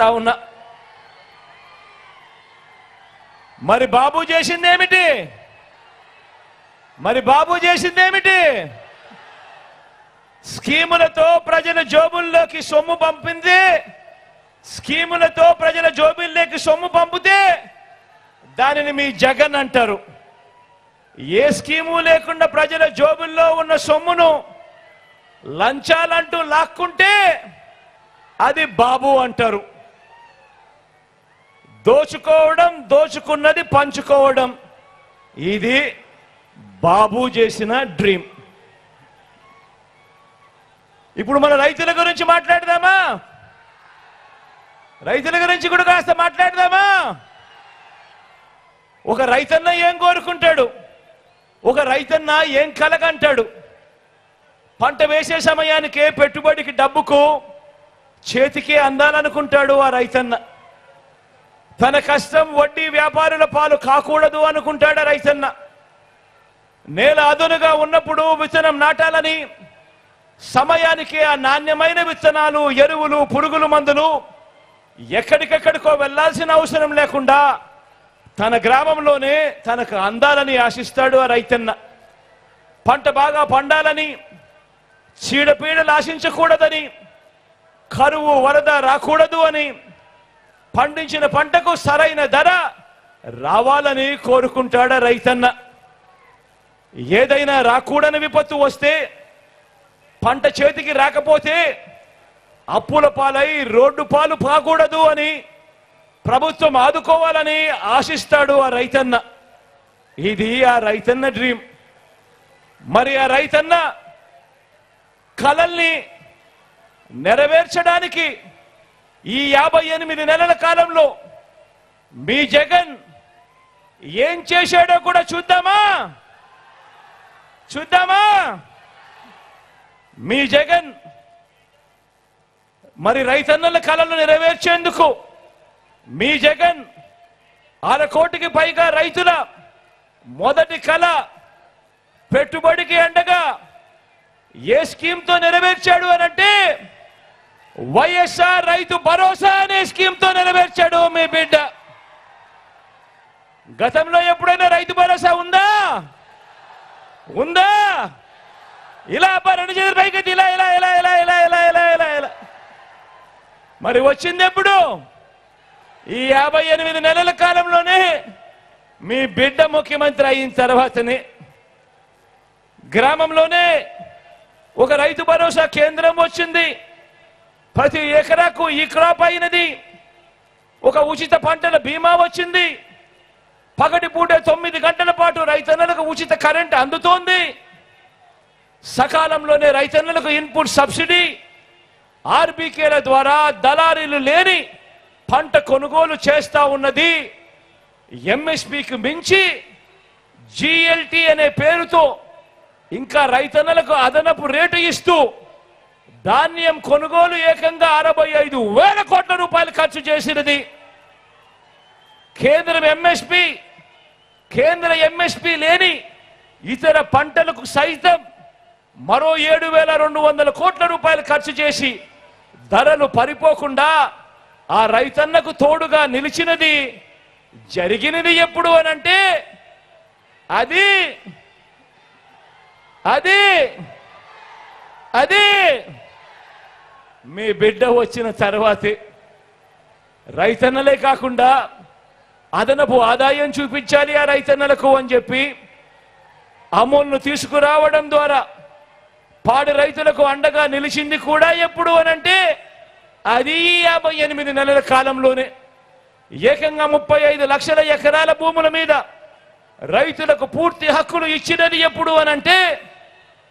చేస్తా ఉన్నా. మరి బాబు చేసిందేమిటి? మరి బాబు చేసిందేమిటి? స్కీములతో ప్రజల జోబుల్లోకి సొమ్ము పంపింది. స్కీములతో ప్రజల జోబుల్లోకి సొమ్ము పంపితే దానిని మీ జగన్ అంటారు. ఏ స్కీము లేకుండా ప్రజల జోబుల్లో ఉన్న సొమ్మును లంచాలంటూ లాక్కుంటే అది బాబు అంటారు. దోచుకోవడం దోచుకున్నది పంచుకోవడం. ఇది బాబు చేసిన డ్రీమ్. ఇప్పుడు మన రైతుల గురించి మాట్లాడదామా? రైతుల గురించి కూడా కాస్త మాట్లాడదామా? ఒక రైతన్న ఏం కోరుకుంటాడు? ఒక రైతన్న ఏం కలగంటాడు? పంట వేసే సమయానికే పెట్టుబడికి డబ్బుకు చేతికి అందాలనుకుంటాడు ఆ రైతన్న. తన కష్టం వడ్డీ వ్యాపారుల పాలు కాకూడదు అనుకుంటాడా రైతన్న? నేల అదునుగా ఉన్నప్పుడు విత్తనం నాటాలని సమయానికి ఆ నాణ్యమైన విత్తనాలు ఎరువులు పురుగుల మందులు ఎక్కడికెక్కడికో వెళ్ళాల్సిన అవసరం లేకుండా తన గ్రామంలోనే తనకు అందాలని ఆశిస్తాడు ఆ రైతన్న. పంట బాగా పండాలని చీడపీడలు ఆశించకూడదని కరువు వరద రాకూడదు అని పండించిన పంటకు సరైన ధర రావాలని కోరుకుంటాడా రైతన్న? ఏదైనా రాకూడని విపత్తు వస్తే పంట చేతికి రాకపోతే అప్పుల పాలై రోడ్డు పాలు పాకూడదు అని ప్రభుత్వం ఆదుకోవాలని ఆశిస్తాడు ఆ రైతన్న. ఇది ఆ రైతన్న డ్రీమ్ మరి ఆ రైతన్న కలల్ని నెరవేర్చడానికి ఈ యాభై ఎనిమిది నెలల కాలంలో మీ జగన్ ఏం చేశాడో కూడా చూద్దామా? చూద్దామా? మీ జగన్ మరి రైతన్నల కళలు నెరవేర్చేందుకు మీ జగన్ అర కోటికి పైగా రైతుల మొదటి కళ పెట్టుబడికి అండగా ఏ స్కీమ్తో నెరవేర్చాడు అని అంటే వైఎస్ఆర్ రైతు భరోసా అనే స్కీమ్తో నెరవేర్చాడు మీ బిడ్డ. గతంలో ఎప్పుడైనా రైతు భరోసా ఉందా? ఉందా? ఇలా అబ్బా రెండు చేతుల పైకి ఇలా ఇలా ఇలా ఇలా ఇలా ఇలా ఇలా ఇలా ఇలా. మరి వచ్చింది ఎప్పుడు? ఈ యాభై ఎనిమిది నెలల కాలంలోనే మీ బిడ్డ ముఖ్యమంత్రి అయిన తర్వాతనే గ్రామంలోనే ఒక రైతు భరోసా కేంద్రం వచ్చింది. ప్రతి ఎకరాకు ఈ క్రాప్ అయినది. ఒక ఉచిత పంటల బీమా వచ్చింది. పగటి పూట తొమ్మిది గంటల పాటు రైతన్నలకు ఉచిత కరెంట్ అందుతోంది. సకాలంలోనే రైతన్నలకు ఇన్పుట్ సబ్సిడీ. ఆర్బీకేల ద్వారా దళారీలు లేని పంట కొనుగోలు చేస్తా ఉన్నది. ఎంఎస్పికి మించి జిఎల్టీ అనే పేరుతో ఇంకా రైతన్నలకు అదనపు రేటు ఇస్తూ ధాన్యం కొనుగోలు ఏకంగా అరవై ఐదు వేల కోట్ల రూపాయలు ఖర్చు చేసినది. కేంద్రం ఎంఎస్పి కేంద్ర ఎంఎస్పి లేని ఇతర పంటలకు సైతం మరో ఏడు వేల రెండు వందల కోట్ల రూపాయలు ఖర్చు చేసి ధరలు పరిపోకుండా ఆ రైతన్నకు తోడుగా నిలిచినది జరిగినది ఎప్పుడు అనంటే అది అది అది మీ బిడ్డ వచ్చిన తర్వాతే రైతన్నలే కాకుండా అదనపు ఆదాయం చూపించాలి ఆ రైతన్నలకు అని చెప్పి అమూల్ను తీసుకురావడం ద్వారా పాడి రైతులకు అండగా నిలిచింది కూడా ఎప్పుడు అనంటే అది ఈ యాభై ఎనిమిది నెలల కాలంలోనే. ఏకంగా ముప్పై ఐదు లక్షల ఎకరాల భూముల మీద రైతులకు పూర్తి హక్కులు ఇచ్చినది ఎప్పుడు అనంటే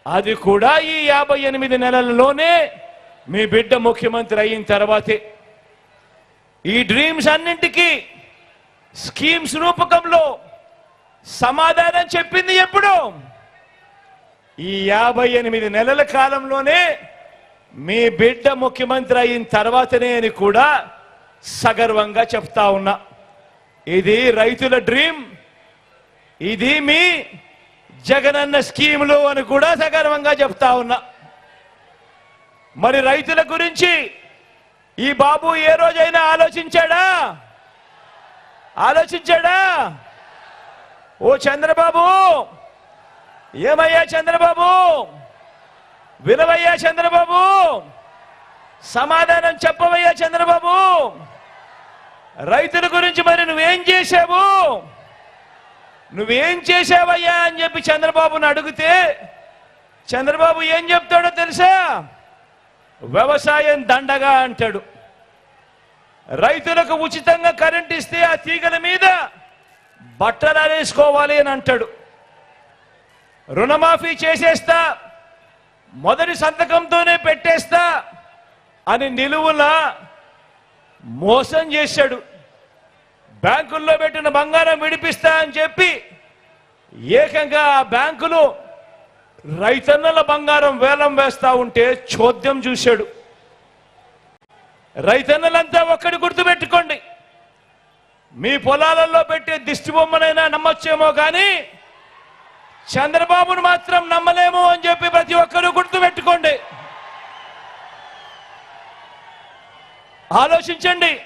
అది కూడా ఈ యాభై ఎనిమిది నెలలలోనే మీ బిడ్డ ముఖ్యమంత్రి అయిన తర్వాతే ఈ డ్రీమ్స్ అన్నింటికి స్కీమ్స్ రూపకంలో సమాధానం చెప్పింది ఎప్పుడు? ఈ యాభై ఎనిమిది నెలల కాలంలోనే మీ బిడ్డ ముఖ్యమంత్రి అయిన తర్వాతనే అని కూడా సగర్వంగా చెప్తా ఉన్నా. ఇది రైతుల డ్రీమ్. ఇది మీ జగనన్న స్కీములు అని కూడా సగర్వంగా చెప్తా ఉన్నా. మరి రైతుల గురించి ఈ బాబు ఏ రోజైనా ఆలోచించాడా? ఆలోచించాడా? ఓ చంద్రబాబు! ఏమయ్యా చంద్రబాబు? వినవయ్యా చంద్రబాబు! సమాధానం చెప్పవయ్యా చంద్రబాబు! రైతుల గురించి మరి నువ్వేం చేసావు నువ్వేం చేసావయ్యా అని చెప్పి చంద్రబాబును అడిగితే చంద్రబాబు ఏం చెప్తాడో తెలుసా? వ్యవసాయం దండగా అంటాడు. రైతులకు ఉచితంగా కరెంట్ ఇస్తే ఆ తీగల మీద బట్టలు అనేసుకోవాలి అని అంటాడు. రుణమాఫీ చేసేస్తా మొదటి సంతకంతోనే పెట్టేస్తా అని నిలువులా మోసం చేశాడు. బ్యాంకుల్లో పెట్టిన బంగారం విడిపిస్తా అని చెప్పి ఏకంగా ఆ బ్యాంకులు రైతన్నల బంగారం వేలం వేస్తా ఉంటే చోద్యం చూశాడు. రైతన్నలంతా ఒక్కడి గుర్తుపెట్టుకోండి. మీ పొలాలలో పెట్టే దిష్టి బొమ్మనైనా నమ్మొచ్చేమో కానీ చంద్రబాబును మాత్రం నమ్మలేము అని చెప్పి ప్రతి ఒక్కరూ గుర్తుపెట్టుకోండి. ఆలోచించండి.